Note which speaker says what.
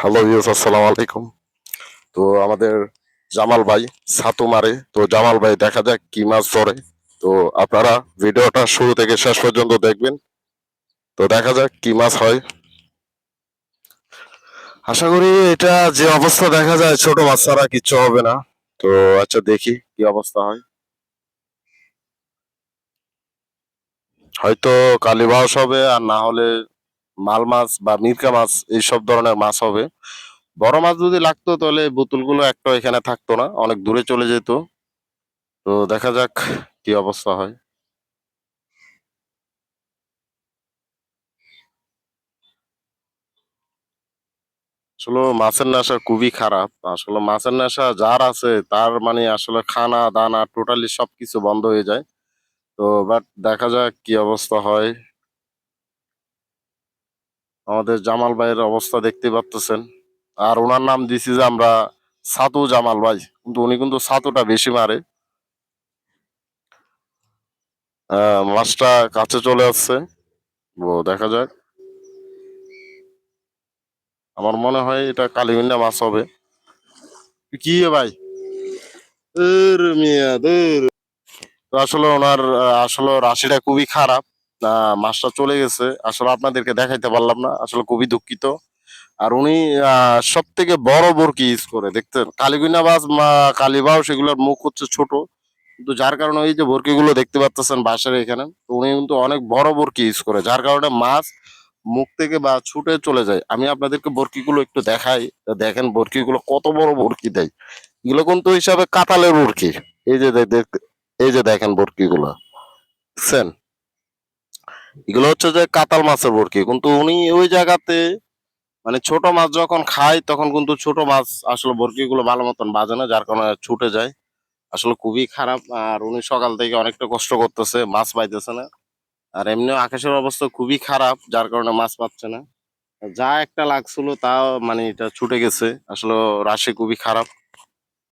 Speaker 1: Hello use আসসালামু আলাইকুম। তো আমাদের জামাল ভাই ছাতু মারে তো জামাল ভাই, দেখা যাক কি মাছ ধরে। তো আপনারা ভিডিওটা শুরু থেকে শেষ পর্যন্ত দেখবেন। তো দেখা যাক কি মাছ হয়। আশা করি এটা যে অবস্থা দেখা যায়, ছোট মাছ ছাড়া কিচ্ছু হবে না। তো আচ্ছা দেখি কি অবস্থা হয়। হয়তো কালীবাস হবে, আর না হলে মাল মাছ বা মিরকা মাছ এইসব ধরনের মাছ হবে। বড় মাছ যদি লাগতো তাহলে বোতলগুলো একটা এখানে থাকতো না, অনেক দূরে চলে যেত। তো দেখা যাক কি অবস্থা হয়। আসলে মাছের নেশা খুবই খারাপ। আসলে মাছের নেশা যার আছে তার মানে আসলে খানা, দানা টোটালি সবকিছু বন্ধ হয়ে যায়। তো বাট দেখা যাক কি অবস্থা হয়। আমাদের জামাল ভাইয়ের অবস্থা দেখতে পাচ্তেছেন আর ওনার নাম দিছি যে আমরা সাতু জামাল ভাই। কিন্তু উনি কিন্তু সাতুটা বেশি মারে। মাছটা কাছে চলে আসছে। ও, দেখা যাক। আমার মনে হয় এটা কালিমিন্ডা মাছ হবে। কি ভাই। আসলে ওনার আসলে রাশিটা খুবই খারাপ। মাছটা চলে গেছে। আসলে আপনাদেরকে দেখাইতে পারলাম না। আসলে খুবই দুঃখিত। আর উনি সব থেকে বড় বরকি ইউজ করে, দেখতেন। কালিগুইনা মাছ কালীবাও সেগুলোর মুখ হচ্ছে ছোট। কিন্তু যার কারণে এই যে বরকি গুলো দেখতে পাচ্ছেন বাসার এখানে, তো উনি কিন্তু অনেক বড় বরকি ইউজ করে। যার কারণে মাছ মুখ থেকে বা ছুটে চলে যায়। আমি আপনাদেরকে বরকি গুলো একটু দেখাই। দেখেন বরকি গুলো কত বড় বরকি দেয়। এগুলো কিন্তু হিসাবে কাতালের বরকি। এই যে এই যে দেখেন বরকি গুলো বুঝছেন এগুলো হচ্ছে যে কাতাল মাছের বরকি। কিন্তু উনি ওই জায়গাতে মানে ছোট মাছ যখন খায়, তখন কিন্তু ছোট মাছ আসলে বরকি গুলো ভালো মতন বাজে না, যার কারণে ছুটে যায়। আসলে খুবই খারাপ, আর উনি সকাল থেকে অনেকটা কষ্ট করতেছে, মাছ পাইতেছে না। আর এমনিও আকাশের অবস্থা খুবই খারাপ, যার কারণে মাছ পাচ্ছে না। যা একটা লাগছিল, তাও মানে এটা ছুটে গেছে। আসলে রাশি খুবই খারাপ।